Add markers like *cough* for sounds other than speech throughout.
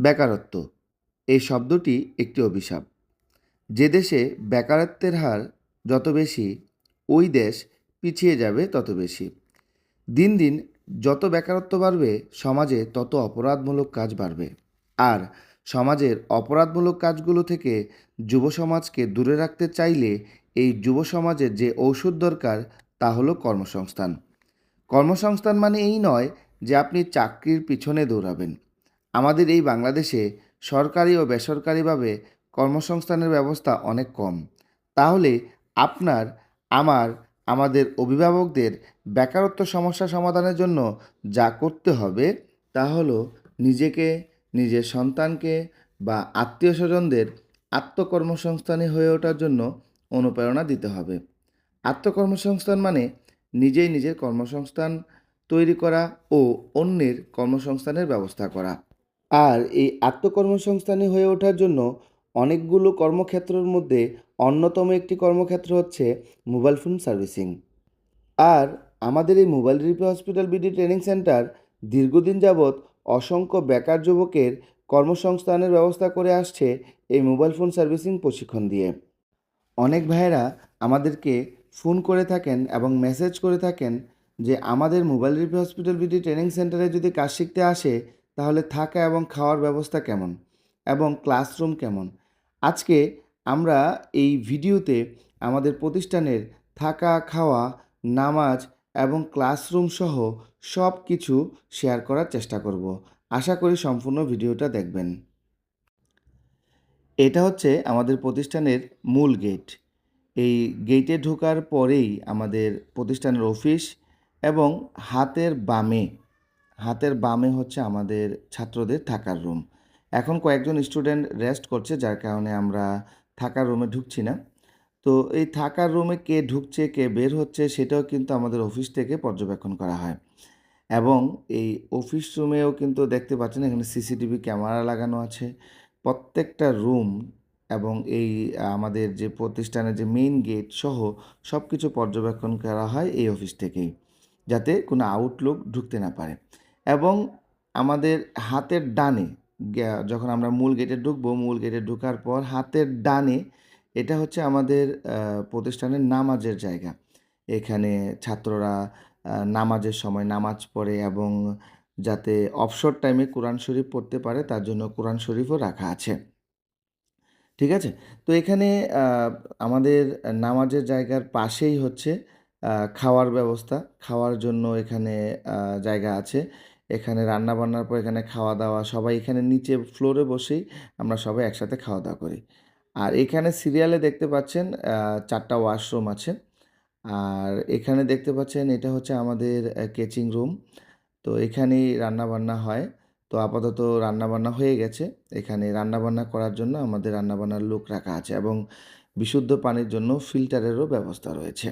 বেকারত্ব। এই শব্দটি একটি অভিশাপ। যে দেশে বেকারত্বের হার যত বেশি, ওই দেশ পিছিয়ে যাবে তত বেশি। দিন দিন যত বেকারত্ব বাড়বে, সমাজে তত অপরাধমূলক কাজ বাড়বে। আর সমাজের অপরাধমূলক কাজগুলো থেকে যুব সমাজকে দূরে রাখতে চাইলে এই যুব সমাজের যে ঔষধ দরকার, তা হলো কর্মসংস্থান। কর্মসংস্থান মানে এই নয় যে আপনি চাকরির পিছনে দৌড়াবেন। আমাদের এই বাংলাদেশে সরকারি ও বেসরকারিভাবে কর্মসংস্থানের ব্যবস্থা অনেক কম। তাহলে আপনার, আমার, আমাদের অভিভাবকদের বেকারত্ব সমস্যা সমাধানের জন্য যা করতে হবে তা হলো নিজেকে, নিজের সন্তানকে বা আত্মীয় স্বজনদের আত্মকর্মসংস্থানী হয়ে ওঠার জন্য অনুপ্রেরণা দিতে হবে। আত্মকর্মসংস্থান মানে নিজেই নিজের কর্মসংস্থান তৈরি করা ও অন্যের কর্মসংস্থানের ব্যবস্থা করা। আর এই আত্মকর্মসংস্থানী হয়ে ওঠার জন্য অনেকগুলো কর্মক্ষেত্রের মধ্যে অন্যতম একটি কর্মক্ষেত্র হচ্ছে মোবাইল ফোন সার্ভিসিং। আর আমাদের এই mobile repair hospital BD training centre দীর্ঘদিন যাবৎ অসংখ্য বেকার যুবকের কর্মসংস্থানের ব্যবস্থা করে আসছে এই মোবাইল ফোন সার্ভিসিং প্রশিক্ষণ দিয়ে। অনেক ভাইয়েরা আমাদেরকে ফোন করে থাকেন এবং মেসেজ করে থাকেন যে আমাদের mobile repair hospital BD training সেন্টারে যদি কাজ শিখতে আসে তাহলে থাকা এবং খাওয়ার ব্যবস্থা কেমন? এবং ক্লাসরুম কেমন? আজকে আমরা এই ভিডিওতে আমাদের প্রতিষ্ঠানের থাকা, খাওয়া, নামাজ এবং ক্লাসরুম সহ সব কিছু শেয়ার করার চেষ্টা করব। আশা করি সম্পূর্ণ ভিডিওটা দেখবেন। এটা হচ্ছে আমাদের প্রতিষ্ঠানের মূল গেট। এই গেটে ঢোকার পরেই আমাদের প্রতিষ্ঠানের অফিস এবং হাতের বামে হাতের বামে হচ্ছে আমাদের ছাত্রদের থাকার রুম। এখন কয়েকজন স্টুডেন্ট রেস্ট করছে, যার কারণে আমরা থাকার রুমে ঢুকছি না। তো এই থাকার রুমে কে ঢুকছে, কে বের হচ্ছে, সেটাও কিন্তু আমাদের অফিস থেকে পর্যবেক্ষণ করা হয়। এবং এই অফিস রুমেও কিন্তু দেখতে পাচ্ছেন, এখানে সিসিটিভি ক্যামেরা লাগানো আছে। প্রত্যেকটা রুম এবং এই, আমাদের যে প্রতিষ্ঠানের যে মেইন গেট সহ সব কিছু পর্যবেক্ষণ করা হয় এই অফিস থেকেই, যাতে কোনো আউটলুক ঢুকতে না পারে। এবং আমাদের হাতের ডানে যখন আমরা মূল গেটে ঢুকবো, মূল গেটে ঢোকার পর হাতের ডানে এটা হচ্ছে আমাদের প্রতিষ্ঠানের নামাজের জায়গা। এখানে ছাত্ররা নামাজের সময় নামাজ পড়ে এবং যাতে অবসর টাইমে কোরআন শরীফ পড়তে পারে, তার জন্য কোরআন শরীফও রাখা আছে। ঠিক আছে? তো এখানে আমাদের নামাজের জায়গার পাশেই হচ্ছে খাওয়ার ব্যবস্থা। খাওয়ার জন্য এখানে জায়গা আছে। এখানে রান্না বান্নার পর এখানে খাওয়া দাওয়া সবাই এখানে নিচে ফ্লোরে বসেই আমরা সবাই একসাথে খাওয়া দাওয়া করি। আর এখানে সিরিয়ালে দেখতে পাচ্ছেন চারটা ওয়াশরুম আছে। আর এখানে দেখতে পাচ্ছেন এটা হচ্ছে আমাদের কেচিং রুম তো এখানেই রান্না বান্না হয়। তো আপাতত রান্না বান্না হয়ে গেছে। এখানে রান্না বান্না করার জন্য আমাদের রান্না বান্নার লোক রাখা আছে এবং বিশুদ্ধ পানির জন্য ফিল্টারেরও ব্যবস্থা রয়েছে।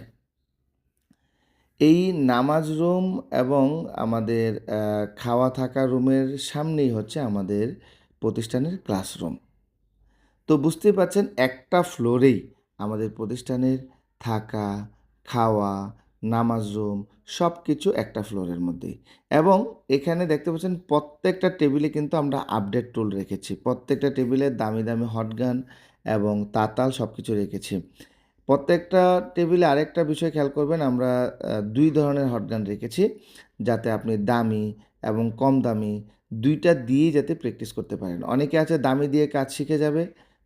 এই নামাজ রুম এবং আমাদের খাওয়া থাকা রুমের সামনেই হচ্ছে আমাদের প্রতিষ্ঠানের ক্লাসরুম। তো বুঝতেই পারছেন, একটা ফ্লোরেই আমাদের প্রতিষ্ঠানের থাকা, খাওয়া, নামাজ রুম সব কিছু একটা ফ্লোরের মধ্যে এবং এখানে দেখতে পাচ্ছেন, প্রত্যেকটা টেবিলে কিন্তু আমরা আপডেট টুল রেখেছি। প্রত্যেকটা টেবিলে দামি দামি হটগান এবং তাতাল সব কিছু রেখেছি। প্রত্যেকটা টেবিলে আরেকটা বিষয় খেয়াল করবেন, আমরা দুই ধরনের হটগান রেখেছি, যাতে আপনি দামি এবং কম দামি দুইটা দিয়েই যাতে প্র্যাকটিস করতে পারেন। অনেকে আছে দামি দিয়ে কাজ শিখে যাবে,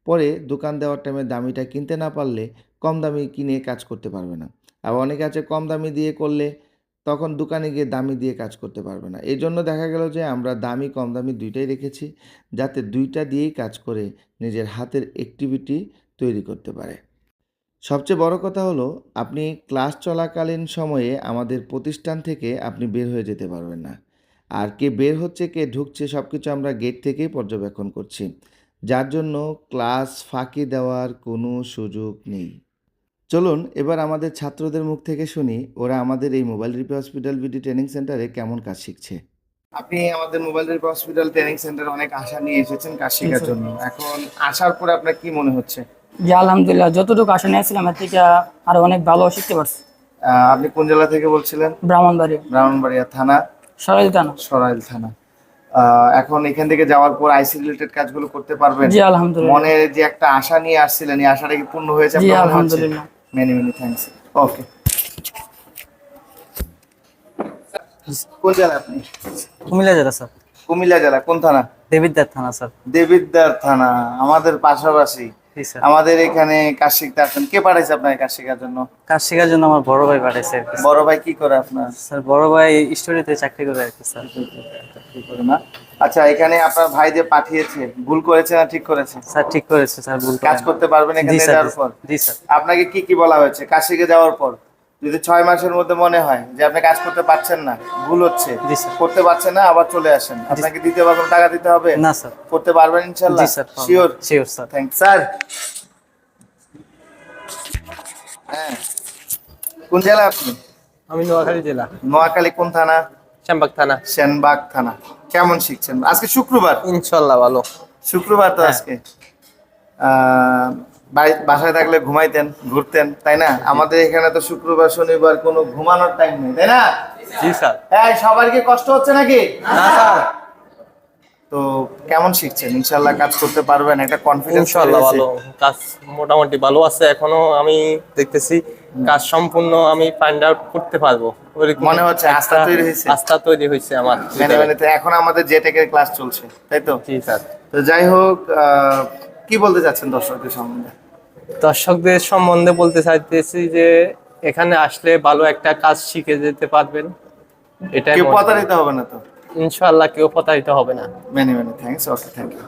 পরে দোকান দেওয়ার টাইমে দামিটা কিনতে না পারলে কম দামি কিনে কাজ করতে পারবে না। আবার অনেকে আছে কম দামি দিয়ে করলে তখন দোকানে গিয়ে দামি দিয়ে কাজ করতে পারবে না। এই জন্য দেখা গেল যে আমরা দামি, কম দামি দুইটাই রেখেছি, যাতে দুইটা দিয়েই কাজ করে নিজের হাতের অ্যাক্টিভিটি তৈরি করতে পারে। সবচেয়ে বড় কথা হলো আপনি ক্লাস চলাকালীন সময়ে আমাদের প্রতিষ্ঠান থেকে আপনি বের হয়ে যেতে পারবেন না। আর কে বের হচ্ছে কে ঢুকছে সব কিছু আমরা গেট থেকেই পর্যবেক্ষণ করছি। যার জন্য ক্লাস ফাঁকি দেওয়ার কোনো সুযোগ নেই। চলুন এবার আমাদের ছাত্রদের মুখ থেকে শুনি ওরা আমাদের এই mobile repair hospital BD training সেন্টারে কেমন কাজ শিখছে? আপনি আমাদের মোবাইল রিপে হসপিটাল ট্রেনিং সেন্টারে অনেক আশা নিয়ে এসেছেন কাজ শেখার *laughs* জন্য। এখন আসার পরে আপনার কি মনে হচ্ছে? জি আলহামদুলিল্লাহ যতটুকু আশা নিয়েছিলাম এর থেকে আরও অনেক ভালো শিখতে পারছি। আহ, আপনি কোন জেলা থেকে বলছিলেন? ব্রাহ্মণবাড়ি ব্রাহ্মণবাড়িয়া থানা? সরাইল থানা। সরাইল থানা। আহ, এখন এখান থেকে যাওয়ার পর আইসি রিলেটেড কাজগুলো করতে পারবেন? জি আলহামদুলিল্লাহ। মনে যে একটা আশা নিয়ে আসছিলেন এই আশাটা কি পূর্ণ হয়েছে? জি আলহামদুলিল্লাহ। মেনি মেনি থ্যাঙ্কস ওকে কোন জেলা আপনি? কুমিল্লা জেলা স্যার। কুমিল্লা জেলা কোন থানা? দেবিদ্যার থানা স্যার। দেবিদ্বার থানা আমাদের পাশাপাশি। আমাদের এখানে কাজ শিখতে আসেন কে পাঠাইছে আপনাকে কাজ শেখার জন্য? কাজ শেখার জন্য আমার বড় ভাই পাঠাইছে আর কি বড় ভাই কি করে আপনার? স্যার বড় ভাই স্টোরিতে চাকরি করে আর কি স্যার। চাকরি করে না। আচ্ছা এখানে আপনার ভাই যে পাঠিয়েছে ভুল করেছে না ঠিক করেছে? স্যার ঠিক করেছে স্যার ভুল কাজ করতে পারবেন এখানে যাওয়ার পর? জি স্যার। আপনাকে কি কি বলা হয়েছে? কাজ শিখে যাওয়ার পর? যদি ছয় মাসের মধ্যে মনে হয় যে আপনি কাজ করতে পারছেন না ভুল হচ্ছে করতে পারছেন না আবার চলে আসেন। আপনাকে দ্বিতীয়বার কোনো টাকা দিতে হবে? না স্যার। করতে পারবেন ইনশাল্লাহ? Sir sure sure sir. Thank sir. হ্যাঁ। কোন জেলা আপনি? আমি নোয়াখালী জেলা। নোয়াখালী কোন থানা? শ্যামবাগ থানা। শ্যামবাগ থানা। কেমন শিখছেন? আজকে শুক্রবার? ইনশাল্লাহ ভালো। শুক্রবার তো আজকে। আহ, বাড়ি- বাসায় থাকলে ঘুমাইতেন ঘুরতেন তাই না? আমাদের এখানে তো শুক্রবার শনিবার কোনো ঘুমানোর টাইম নেই তাই না? জি স্যার। হ্যাঁ সবার কি কষ্ট হচ্ছে নাকি? না স্যার। তো কেমন শিখছেন? ইনশাল্লাহ কাজ করতে পারবেন একটা কনফিডেন্স ইনশাল্লাহ ভালো। কাজ মোটামুটি ভালো আছে এখনও আমি দেখতেছি কাজ সম্পূর্ণ আমি ফাইন্ড আউট করতে পারব। মনে হচ্ছে আস্থা তৈরি হয়েছে? আস্থা তৈরি হয়েছে আমার মানে মানে তো এখন আমাদের জেটেকের ক্লাস চলছে তাই তো? জি স্যার। তো যাই হোক আহ, কি বলতে চাচ্ছেন দর্শকদের সম্বন্ধে? দর্শকদের সম্বন্ধে বলতে চাইতেছি যে এখানে আসলে ভালো একটা কাজ শিখে যেতে পারবেন। এটাই কেউ প্রতারিত হবে না তো? ইনশাআল্লাহ কেউ প্রতারিত হবে না। Many many thanks okay thank you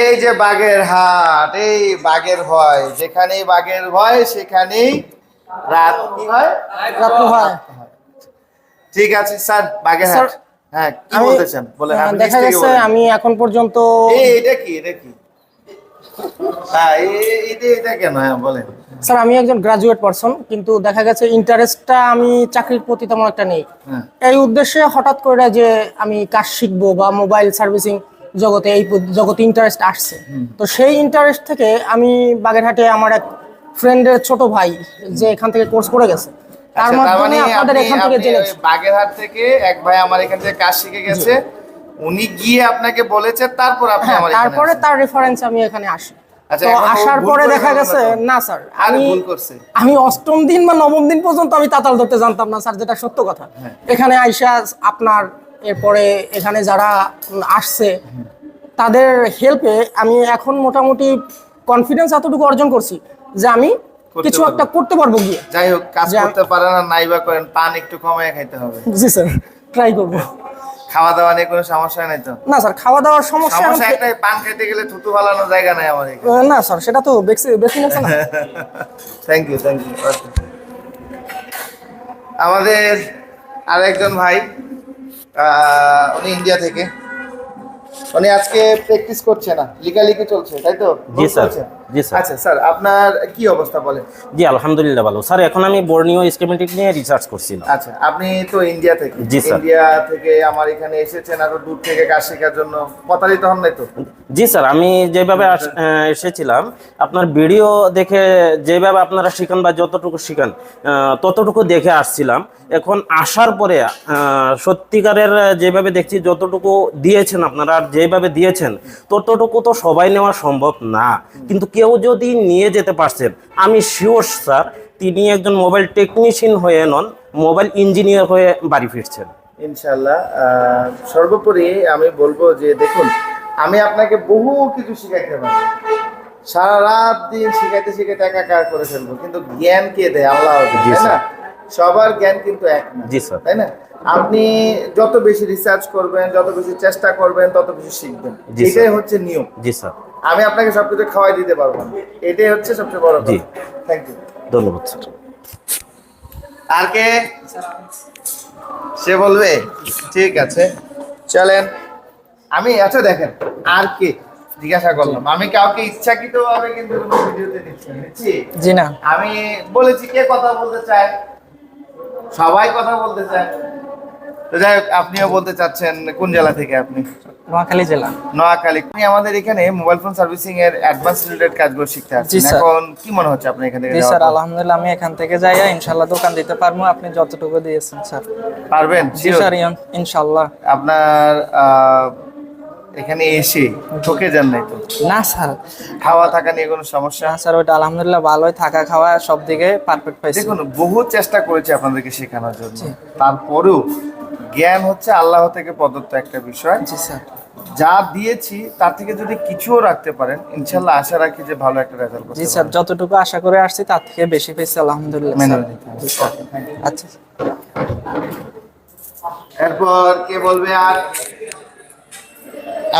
এই যে বাগের হাট এই বাগের ভয় যেখানেই বাগের ভয় সেখানেই রাত কি হয়? রাত্র হয়। ঠিক আছে স্যার বাগের হাট। স্যার, হ্যাঁ কি বলেন দেখা গেছে আমি এখন পর্যন্ত এটা কি এটা কি? হ্যাঁ হ্যাঁ স্যার আমি একজন গ্রাজুয়েট পারসন কিন্তু দেখা গেছে ইন্টারেস্টটা আমি চাকরির প্রতি তেমন একটা নেই। হ্যাঁ। এই উদ্দেশ্যে হঠাৎ করে যে আমি কাজ শিখব বা মোবাইল সার্ভিসিং জগতে এই জগতে ইন্টারেস্ট আসছে। তো সেই ইন্টারেস্ট থেকে আমি বাগেরহাটে আমার এক ফ্রেন্ডের ছোট ভাই যে এখান থেকে কোর্স করে গেছে তার আচ্ছা, মাধ্যমে মানে আপনাদের এখান থেকে জেনেছি বাগেরহাট থেকে এক ভাই আমার এখান থেকে কাজ শিখে গেছে। উনি গিয়ে আপনাকে বলেছে তারপর আপনি হ্যাঁ আমার তারপরে তার রেফারেন্স আমি এখানে আসি। আচ্ছা, আসার পরে দেখা গেছে না স্যার আমি আমি অষ্টম দিন বা নবম দিন পর্যন্ত আমি তাতাল ধরতে জানতাম না স্যার যেটা সত্য কথা। হ্যাঁ। এখানে আইসা আপনার এরপরে এখানে যারা আসছে তাদের হেল্পে আমি এখন মোটামুটি কনফিডেন্স এতটুকু অর্জন করছি যে আমি কিছু একটা করতে পারব গিয়ে। যাই হোক কাজ করতে পারেন আর নাই বা করেন পান একটু কমায় খাইতে হবে। জি স্যার ট্রাই করব। খাওয়া দাওয়া নিয়ে কোনো সমস্যা নাই তো? না স্যার খাওয়া দাওয়ার সমস্যা সমস্যা একটাই পান খাইতে গেলে থুতু ফালানোর জায়গা নাই আমার এখানে। না স্যার সেটা তো বেশি বেশি না থ্যাংক ইউ থ্যাংক ইউ আমাদের আরেকজন ভাই আহ, উনি ইন্ডিয়া থেকে। উনি আজকে প্র্যাকটিস করছে না লিগালিকি চলছে তাই তো? জি, স্যার। চলছে? জি, স্যার। আচ্ছা স্যার আপনার কি অবস্থা বলেন? জি আলহামদুলিল্লাহ ভালো। স্যার এখন আমি স্কিমেটিক নিয়ে রিসার্চ করছিলাম। আচ্ছা আপনি তো ইন্ডিয়া থেকে। জি, স্যার। ইন্ডিয়া থেকে আমার এখানে এসেছেন আরও দূর থেকে কাজ শেখার জন্য। প্রতারিত হন নাই তো? জি স্যার আমি যেভাবে আস- এসেছিলাম আপনার ভিডিও দেখে যেভাবে আপনারা শিখান বা যতটুকু শিখান ততটুকু দেখে আসছিলাম। এখন আসার পরে সত্যিকারের যেভাবে দেখছি যতটুকু দিয়েছেন আপনারা আর যেভাবে দিয়েছেন ততটুকু তো সবাই নেওয়া সম্ভব না। কিন্তু কেউ যদি নিয়ে যেতে পারছেন আমি শিওর স্যার তিনি একজন মোবাইল টেকনিশিয়ান হয়ে নন মোবাইল ইঞ্জিনিয়ার হয়ে বাড়ি ফিরছেন। ইনশাল্লাহ সর্বোপরি আমি বলব যে দেখুন আমি আপনাকে বহু কিছু শিখাইতে পারি। সারা রাত দিন শিখাইতে শিখাইতে একাকার করে ফেলব কিন্তু জ্ঞান কে দেয়? আল্লাহ না? সবার জ্ঞান কিন্তু এক না জি, স্যার। তাই না? আপনি যত বেশি রিসার্চ করবেন যত বেশি চেষ্টা করবেন তত বেশি শিখবেন। এটাই হচ্ছে নিয়ম। জি স্যার আমি আপনাকে সবকিছু খাওয়াই দিতে পারব। এটাই হচ্ছে সবচেয়ে বড় জি। থ্যাংক ইউ ধন্যবাদ স্যার। আর কে? সে বলবে? ঠিক আছে। চলেন। আমি আচ্ছা দেখেন আর কে? জিজ্ঞাসা করলাম। আমি কাউকে ইচ্ছাকৃত ভাবে কিন্তু কোনো ভিডিওতে নিচ্ছি জি না। আমি বলেছি কে কথা বলতে চায়। সবাই কথা বলতে চায়। যাই হোক আপনিও বলতে চাচ্ছেন কোন জেলা থেকে আপনি? নোয়াখালী জেলা। নোয়াখালী। আপনি আমাদের এখানে মোবাইল ফোন সার্ভিসিং এর অ্যাডভান্স রিলেটেড কাজগুলো শিখতে আসছেন। এখন কি মনে হচ্ছে আপনি এখান থেকে জি স্যার আলহামদুলিল্লাহ আমি এখান থেকে যাই। ইনশাল্লাহ দোকান দিতে পারব। আপনি যতটুকু দিয়েছেন স্যার। পারবেন? জি স্যার ইন- ইনশাল্লাহ আপনার এখানে এসে ঠকে যান নাই তো? না স্যার। খাওয়া থাকা নিয়ে কোনো সমস্যা? না স্যার ওইটা আলহামদুলিল্লাহ ভালোই। থাকা খাওয়া সব দিকে পারফেক্ট পাইছি। দেখুন বহু চেষ্টা করেছি আপনাদেরকে শেখানোর জন্য। তারপরেও জ্ঞান হচ্ছে আল্লাহ থেকে প্রদত্ত একটা বিষয়। জি স্যার। যা দিয়েছি তার থেকে যদি কিছুও রাখতে পারেন ইনশাল্লাহ আশা রাখি যে ভালো একটা রেজাল্ট জি স্যার যতটুকু আশা করে আসছি তার থেকে বেশি পেয়েছি আলহামদুলিল্লাহ আচ্ছা। এরপর কে বলবে আর?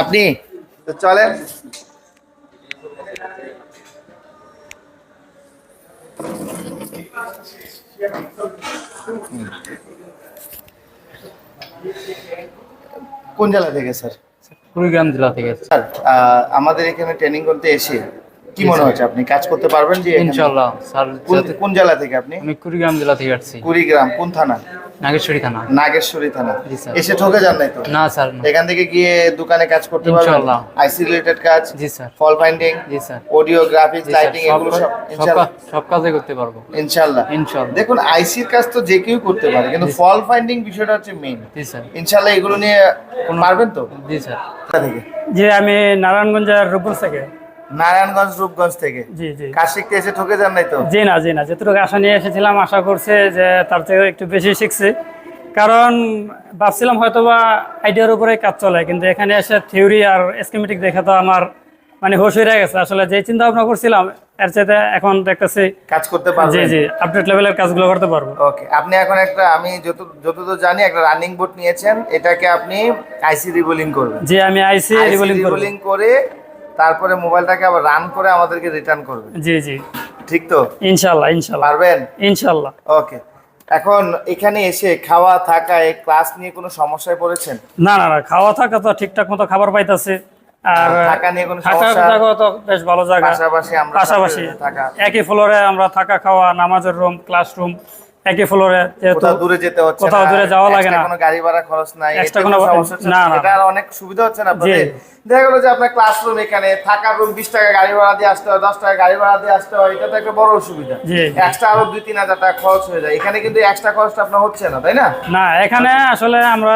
আপনি তো চলেন। কোন জেলা থেকে স্যার? কুড়িগ্রাম জেলা থেকে। স্যার আমাদের এখানে ট্রেনিং করতে এসে কি মনে হচ্ছে? আপনি কাজ করতে পারবেন যে ইনশাআল্লাহ স্যার কোন- কোন জেলা থেকে আপনি? আমি কুড়িগ্রাম জেলা থেকে আসছি। কুড়িগ্রাম কোন থানা? নাগেশ্বরী থানা। নাগেশ্বরী থানা। স্যার। এসে ঠকে যান নাই তো? না স্যার এখান থেকে গিয়ে দোকানে কাজ করতে পারবেন? ইনশাআল্লাহ। আইসি রিলেটেড কাজ জি স্যার। ফল ফাইন্ডিং জি স্যার। অডিও গ্রাফিক্স লাইটিং সব এগুলো সব সব ইনশাআল্লাহ। সব কাজে করতে পারব। ইনশাআল্লাহ। ইনশাল্লাহ দেখুন আইসির কাজ তো যে কেউ করতে পারে কিন্তু ফল ফাইন্ডিং বিষয়টা হচ্ছে মেইন জি স্যার। ইনশাআল্লাহ এগুলো নিয়ে পারবেন তো? জি স্যার। থেকে? জি আমি নারায়ণগঞ্জের রূপগঞ্জ থেকে নারায়ণগঞ্জ রূপগঞ্জ থেকে। জি জি। কাজ শিখতে এসে ঠকে যান নাই তো? জি না জি না যতটুকু আশা নিয়ে এসেছিলাম আশা করছে যে তার থেকে একটু বেশি শিখছি। কারণ ভাবছিলাম হয়তো বা আইডিয়ার উপরে কাজ চলে কিন্তু এখানে এসে থিওরি আর এসকেমেটিক দেখে তো আমার মানে হোশ হয়ে গেছে। আসলে যে চিন্তা ভাবনা করছিলাম এর চাইতে এখন দেখতেছি কাজ করতে জি পারবেন জি আপডেট লেভেলের কাজগুলো করতে পারব। ওকে আপনি এখন একটা আমি যত যতদূর জানি একটা রানিং বোর্ড নিয়েছেন এটাকে আপনি আইসি রিবোলিং করবেন। জি আমি আইসি আইসি রিবোলিং রিবোলিং করে তারপরে মোবাইলটাকে আবার রান করে আমাদেরকে রিটার্ন করবে। জি জি। ঠিক তো? ইনশাল্লাহ ইনশাল্লাহ। পারবেন? ইনশাল্লাহ। ওকে এখন এখানে এসে খাওয়া থাকা এই ক্লাস নিয়ে কোনো সমস্যায় পড়েছেন? না না না খাওয়া থাকা তো ঠিকঠাক মতো খাবার পাইতাছে। আর থাকা নিয়ে কোনো সমস্যা? তো বেশ ভালো জায়গা। পাশাপাশি আমরা পাশাপাশি থাকা। একই ফ্লোরে আমরা থাকা খাওয়া নামাজের রুম ক্লাসরুম একই ফ্লোরে যেহেতু কোথাও দূরে যেতে হচ্ছে কোথাও না, দূরে যাওয়া লাগে না। কোনো গাড়ি ভাড়া খরচ নাই Extra কোনো না, এটা অনেক সুবিধা হচ্ছে না আপনাদের। দেখা গেলো যে আপনার ক্লাসরুম এখানে থাকার রুম বিশ টাকা গাড়ি ভাড়া দিয়ে আসতে হয় দশ টাকা গাড়ি ভাড়া দিয়ে আসতে হয় এটা তো একটা বড় অসুবিধা। জি। এক্সট্রা আরও দুই তিন হাজার টাকা খরচ হয়ে যায়। এখানে কিন্তু এক্সট্রা খরচটা আপনার হচ্ছে না তাই না? না এখানে আসলে আমরা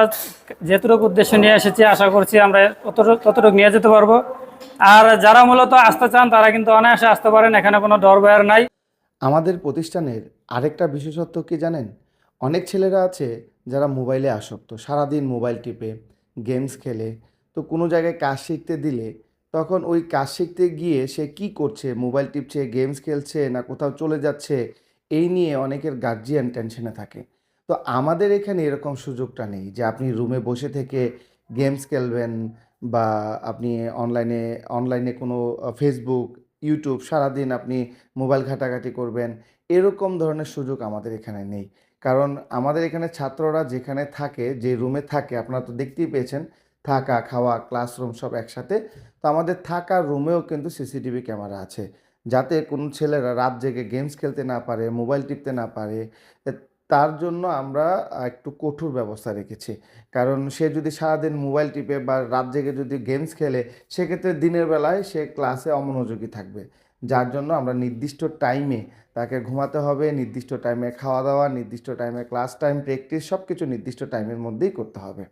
যেটুকু উদ্দেশ্য নিয়ে এসেছি আশা করছি আমরা ততটুকু ততটুকু নিয়ে যেতে পারব। আর যারা মূলত আসতে চান তারা কিন্তু অনায়াসে আসতে পারেন এখানে কোনো ডর ভয়ের নাই। আমাদের প্রতিষ্ঠানের আরেকটা বিশেষত্ব কি জানেন? অনেক ছেলেরা আছে যারা মোবাইলে আসক্ত, সারাদিন মোবাইল টিপে, গেমস খেলে। তো কোনো জায়গায় কাজ শিখতে দিলে তখন ওই কাজ শিখতে গিয়ে সে কি করছে? মোবাইল টিপছে, গেমস খেলছে না কোথাও চলে যাচ্ছে? এই নিয়ে অনেকের গার্জিয়ান টেনশনে থাকে। তো আমাদের এখানে এরকম সুযোগটা নেই যে আপনি রুমে বসে থেকে গেমস খেলবেন বা আপনি অনলাইনে অনলাইনে কোনো ফেসবুক ইউটিউব সারাদিন আপনি মোবাইল ঘাটাঘাটি করবেন। এরকম ধরনের সুযোগ আমাদের এখানে নেই। কারণ আমাদের এখানে ছাত্ররা যেখানে থাকে, যে রুমে থাকে, আপনারা তো দেখতেই পেয়েছেন, থাকা, খাওয়া ক্লাসরুম সব একসাথে। তো আমাদের থাকা রুমেও কিন্তু সিসিটিভি ক্যামেরা আছে। যাতে কোনো ছেলেরা রাত জেগে গেমস খেলতে না পারে মোবাইল টিপতে না পারে তার জন্য আমরা একটু কঠোর ব্যবস্থা রেখেছি। কারণ সে যদি সারাদিন মোবাইল টিপে বা রাত জেগে যদি গেমস খেলে, সেক্ষেত্রে দিনের বেলায় সে ক্লাসে অমনোযোগী থাকবে। যার জন্য আমরা নির্দিষ্ট টাইমে তাকে ঘুমাতে হবে, নির্দিষ্ট টাইমে খাওয়া দাওয়া নির্দিষ্ট টাইমে ক্লাস টাইম প্র্যাকটিস সব কিছু নির্দিষ্ট টাইমের মধ্যেই করতে হবে।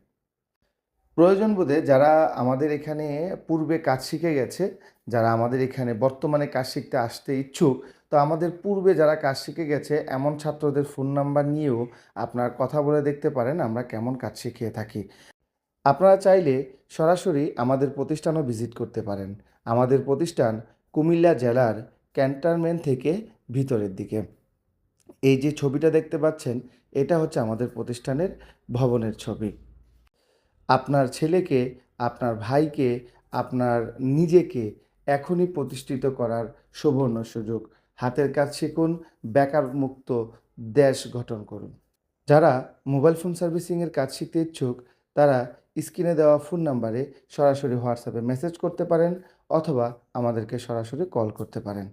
প্রয়োজন বোধে যারা আমাদের এখানে পূর্বে কাজ শিখে গেছে, যারা আমাদের এখানে বর্তমানে কাজ শিখতে আসতে ইচ্ছুক, তো আমাদের পূর্বে যারা কাজ শিখে গেছে, এমন ছাত্রদের ফোন নাম্বার নিয়েও আপনার কথা বলে দেখতে পারেন আমরা কেমন কাজ শিখিয়ে থাকি। আপনারা চাইলে সরাসরি আমাদের প্রতিষ্ঠানও ভিজিট করতে পারেন। আমাদের প্রতিষ্ঠান কুমিল্লা জেলার ক্যান্টনমেন্ট থেকে ভিতরের দিকে। এই যে ছবিটা দেখতে পাচ্ছেন, এটা হচ্ছে আমাদের প্রতিষ্ঠানের ভবনের ছবি। আপনার ছেলেকে, আপনার ভাইকে, আপনার নিজেকে এখনই প্রতিষ্ঠিত করার সুবর্ণ সুযোগ। হাতের কাজ শিখুন, বেকার মুক্ত দেশ গঠন করুন। যারা মোবাইল ফোন সার্ভিসিংয়ের কাজ শিখতে ইচ্ছুক, তারা স্ক্রিনে দেওয়া ফোন নাম্বারে সরাসরি হোয়াটসঅ্যাপে মেসেজ করতে পারেন। অথবা আমাদেরকে সরাসরি কল করতে পারেন।